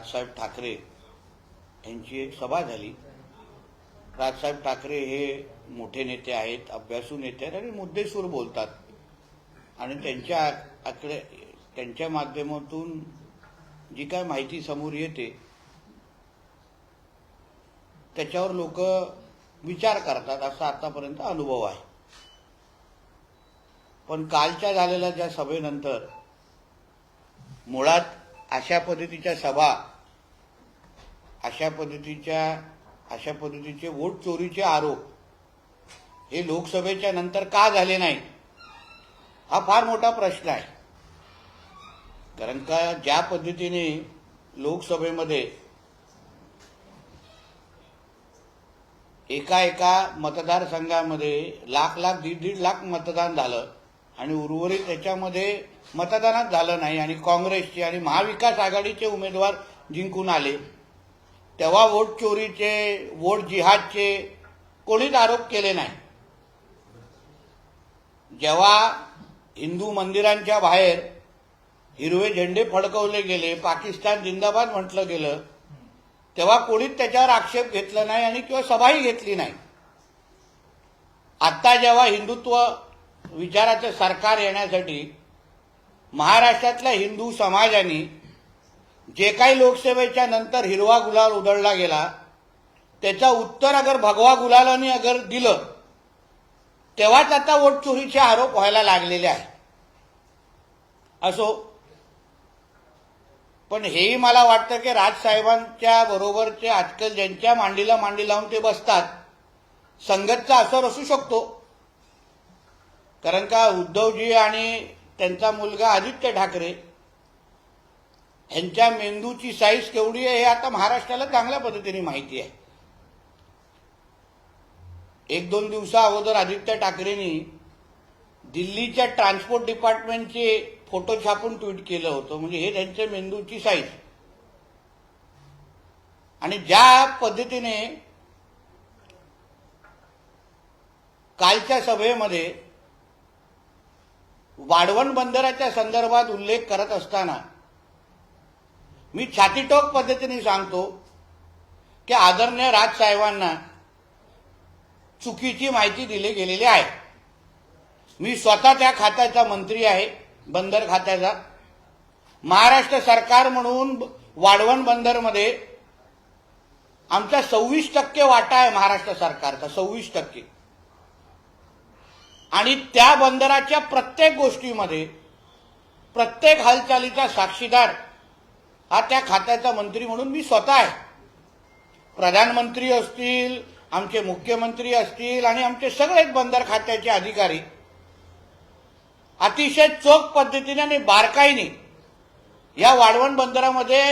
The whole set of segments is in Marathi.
राजसाहेब ठाकरे यांची एक सभा झाली. राजसाहेब ठाकरे हे मोठे नेते आहेत अभ्यासू नेते आहेत आणि मुद्देसूर बोलतात. आणि त्यांच्या आकडे त्यांच्या माध्यमातून जी काय माहिती समोर येते त्याच्यावर लोक विचार करतात असा आतापर्यंत अनुभव आहे. पण कालच्या झालेल्या ज्या सभेनंतर मुळात अशा पद्धतीच्या सभा अशा पद्धतीच्या अशा पद्धतीचे वोट चोरीचे आरोप हे लोकसभेच्या नंतर का झाले नाही? हा फार मोठा प्रश्न आहे. कारण का ज्या पद्धतीने लोकसभेमध्ये एका एका मतदारसंघामध्ये लाख लाख दीड दीड लाख मतदान झालं आणि उर्वरित त्याच्यामध्ये मतदानात झालं नाही आणि काँग्रेसचे आणि महाविकास आघाडीचे उमेदवार जिंकून आले. तेव्हा वोट चोरीचे वोट जिहादचे कोणीच आरोप केले नाही. जेव्हा हिंदू मंदिरांच्या बाहेर हिरवे झेंडे फडकवले गेले पाकिस्तान जिंदाबाद म्हटलं गेलं तेव्हा कोणीच त्याच्यावर आक्षेप घेतला नाही आणि किंवा सभाही घेतली नाही. आता जेव्हा हिंदुत्व विचाराचं सरकार येण्यासाठी महाराष्ट्रातल्या हिंदू समाजाने जे काही लोकसेवेच्या नंतर हिरवा गुलाल उधळला गेला त्याचा उत्तर अगर भगवा गुलालाने अगर दिलं तेव्हाच आता वोट चोरीचे आरोप व्हायला लागलेले आहे असो. पण हेही मला वाटतं की राजसाहेबांच्या बरोबरचे आजकाल ज्यांच्या मांडीला मांडी लावून ते बसतात संगतचा असर असू शकतो. कारण का उद्धवजी आणि त्यांचा मुलगा आदित्य ठाकरे यांच्या मेंदूची साईज केवढी आहे हे आता महाराष्ट्राला चांगल्या पद्धतीने माहिती आहे. एक दोन दिवसा अगोदर आदित्य ठाकरेंनी दिल्लीच्या ट्रान्सपोर्ट डिपार्टमेंटचे फोटो छापून ट्विट केलं होतं. म्हणजे हे त्यांच्या मेंदूची साईज आणि ज्या पद्धतीने कालच्या सभेमध्ये वाढवण बंदराच्या संदर्भात उल्लेख करत असताना मी छातीटोक पद्धतीने सांगतो की आदरणीय राजसाहेबांना चुकीची माहिती दिली गेलेली आहे. मी स्वतः त्या खात्याचा मंत्री आहे बंदर खात्याचा. महाराष्ट्र सरकार म्हणून वाढवण बंदरमध्ये आमचा सव्वीस टक्के वाटा आहे महाराष्ट्र सरकारचा सव्वीस टक्के. आणि त्या बंदराच्या प्रत्येक गोष्टीमध्ये प्रत्येक हालचालीचा साक्षीदार हा त्या खात्याचा मंत्री म्हणून मी स्वतः आहे. प्रधानमंत्री असतील आमचे मुख्यमंत्री असतील आणि आमचे सगळेच बंदर खात्याचे अधिकारी अतिशय चोख पद्धतीने आणि बारकाईने या वाढवण बंदरामध्ये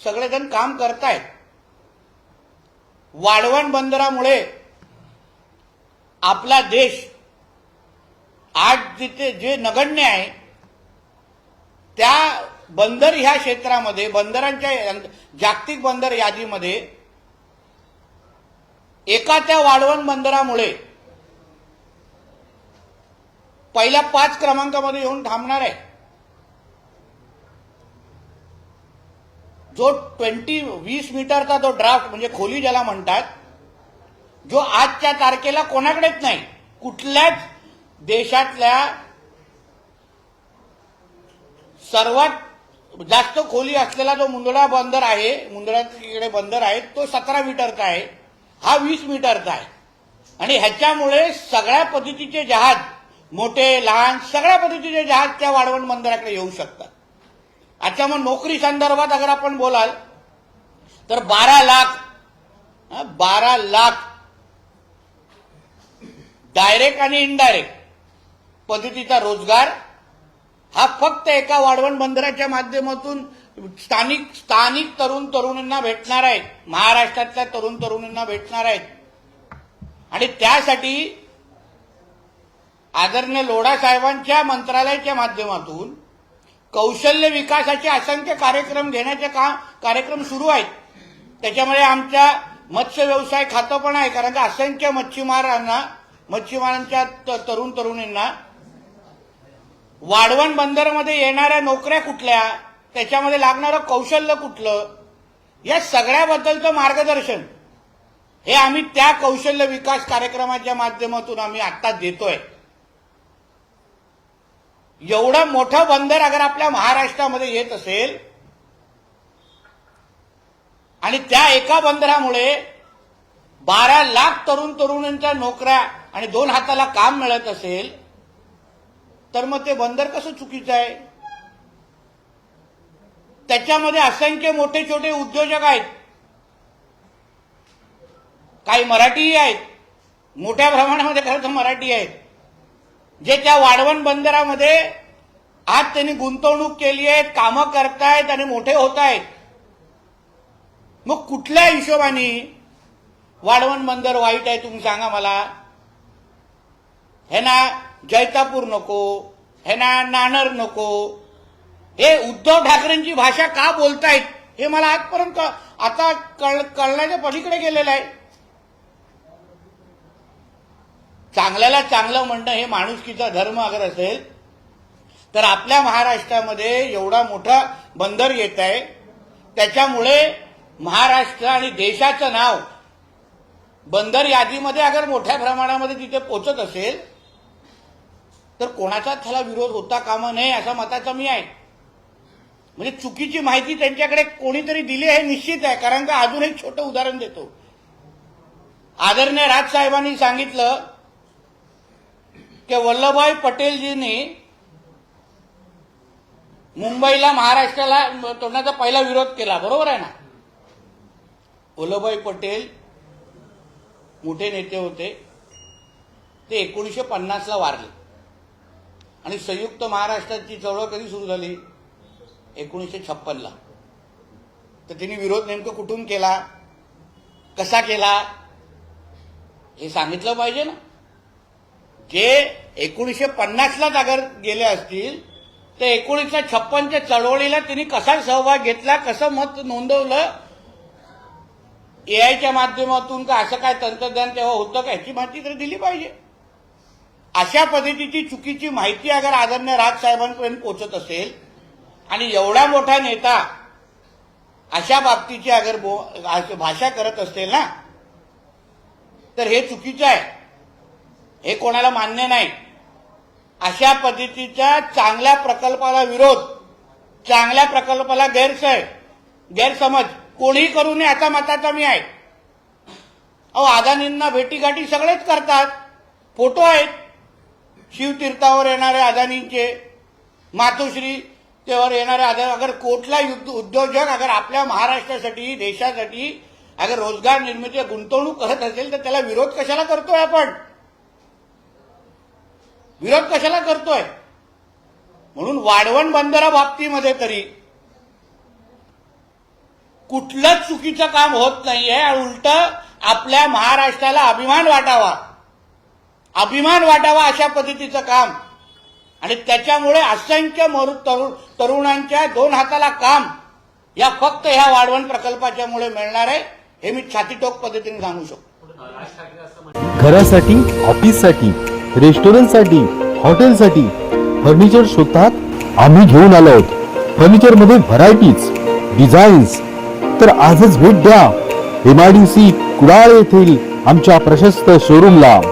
सगळेजण काम करतायत. वाढवण बंदरामुळे आपला देश आज जिथे जे नगण्य आहे त्या बंदर ह्या क्षेत्रामध्ये बंदरांच्या जागतिक बंदर यादीमध्ये एका त्या वाढवण बंदरामुळे पहिल्या पाच क्रमांकामध्ये येऊन थांबणार आहे. जो ट्वेंटी वीस मीटरचा जो ड्राफ्ट म्हणजे खोली ज्याला म्हणतात जो आजच्या तारखेला कोणाकडेच नाही कुठल्याच देशातल्या सर्वात जास्त खोली असलेला जो मुंदडा बंदर आहे मुंदड्याकडे बंदर आहे तो सतरा मीटरचा आहे. हा वीस मीटरचा आहे. आणि ह्याच्यामुळे सगळ्या पद्धतीचे जहाज मोठे लहान सगळ्या पद्धतीचे जहाज त्या वाढवण बंदराकडे येऊ शकतात. आता मग नोकरी संदर्भात अगर आपण बोलाल तर बारा लाख बारा लाख डायरेक्ट आणि इनडायरेक्ट पद्धतीचा रोजगार हा फक्त एका वाढवण बंदराच्या माध्यमातून स्थानिक स्थानिक तरुण तरुणींना भेटणार आहेत. महाराष्ट्रातल्या तरुण तरुणींना भेटणार आहेत. आणि त्यासाठी आदरणीय लोढा साहेबांच्या मंत्रालयाच्या माध्यमातून कौशल्य विकासाचे असंख्य कार्यक्रम घेण्याचे काम कार्यक्रम सुरू आहेत. त्याच्यामुळे आमच्या मत्स्य व्यवसाय खातं पण आहे कारण का असंख्य मच्छीमारांना मच्छीमारांच्या तरुण तरुणींना वाढवण बंदरमध्ये येणाऱ्या नोकऱ्या कुठल्या त्याच्यामध्ये लागणारं कौशल्य कुठलं या सगळ्याबद्दलचं मार्गदर्शन. हे आम्ही त्या कौशल्य विकास कार्यक्रमाच्या माध्यमातून आम्ही आता देतोय. एवढं मोठं बंदर अगर आपल्या महाराष्ट्रामध्ये येत असेल आणि त्या एका बंदरामुळे बारा लाख तरुण तरुणींच्या नोकऱ्या आणि दोन हाताला काम मिळत असेल तर मग ते बंदर कसं चुकीचं आहे? त्याच्यामध्ये असंख्य मोठे छोटे उद्योजक आहेत. काही मराठीही आहेत. मोठ्या प्रमाणामध्ये खरं तर मराठी आहेत. जे त्या वाढवण बंदरामध्ये आज त्यांनी गुंतवणूक केली आहे कामं करतायत आणि मोठे होत आहेत. मग कुठल्या हिशोबाने वाढवण बंदर वाईट आहे तुम्ही सांगा मला. हे ना जैतापूर नको हे ना नाणार नको. हे उद्धव ठाकरेंची भाषा का बोलतायत हे मला आजपर्यंत आता कळ कळण्याच्या पलीकडे गेलेलं आहे. चांगल्याला चांगलं म्हणणं हे माणुसकीचा धर्म अगर असेल तर आपल्या महाराष्ट्रामध्ये एवढा मोठा बंदर येत आहे त्याच्यामुळे महाराष्ट्र आणि देशाचं नाव बंदर यादीमध्ये अगर मोठ्या प्रमाणामध्ये तिथे पोचत असेल तर कोणाचाच त्याला विरोध होता कामा नये असा मताचा मी आहे. म्हणजे चुकीची माहिती त्यांच्याकडे कोणीतरी दिली हे निश्चित आहे कारण का अजून एक छोटं उदाहरण देतो. आदरणीय राजसाहेबांनी सांगितलं की वल्लभभाई पटेलजींनी मुंबईला महाराष्ट्राला तोडण्याचा पहिला विरोध केला बरोबर आहे ना? वल्लभभाई पटेल मोठे नेते होते. ते एकोणीसशे पन्नासला वारले. आणि संयुक्त महाराष्ट्राची चळवळ कधी सुरू झाली? एकोणीसशे छप्पनला. तर त्यांनी विरोध नेमकं कुठून केला? कसा केला? हे सांगितलं पाहिजे ना. जे एकोणीसशे पन्नासलाच अगर गेले असतील तर एकोणीसशे छप्पनच्या चळवळीला त्यांनी कसा सहभाग घेतला कसं मत नोंदवलं? एआयच्या माध्यमातून का असं काय तंत्रज्ञान तेव्हा होतं का? ह्याची माहिती तर दिली पाहिजे. अशा पद्धतीची चुकीची माहिती अगर आदरणीय राजसाहेबांपर्यंत पोहोचत असेल आणि एवढा मोठा नेता अशा बाबतीची अगर बो- भाषा करत असेल ना तर हे चुकीचं आहे. हे कोणाला मान्य नाही. अशा पद्धतीच्या चांगल्या प्रकल्पाला विरोध चांगल्या प्रकल्पाला गैरसय गैरसमज कोणीही करू नये असा मताचा मी आहे. अहो आदानींना भेटीगाठी सगळेच करतात. फोटो आहेत. शिवतीर्थावर येणारे अदानींचे मातोश्री तेवर येणारे अदानी अगर कोटला युद्ध उद्योजक अगर आपल्या महाराष्ट्रासाठी देशासाठी अगर रोजगार निर्मिती गुंतवणूक करत असेल तर त्याला विरोध कशाला करतोय आपण? विरोध कशाला करतोय? म्हणून वाढवण बंदरा बाबतीमध्ये तरी कुठलंच चुकीचं काम होत नाहीये. उलट आपल्या महाराष्ट्राला अभिमान वाटावा. अभिमान वाटावा अशा पद्धतीचं काम. आणि त्याच्यामुळे असंख्य मरु- तरुण तरुणांच्या दोन हाताला काम या फक्त ह्या वाढवण प्रकल्पाच्या मुळे मिळणार आहे हे मी छातीटोक पद्धतीने सांगू शकतो. घरासाठी ऑफिससाठी रेस्टॉरंटसाठी हॉटेलसाठी फर्निचर शोधतात आम्ही घेऊन आलो आहोत. फर्निचरमध्ये व्हरायटीज डिझाईन्स तर आजच भेट द्या. एमआयडीसी कुडाळ येथील आमच्या प्रशस्त शोरूमला.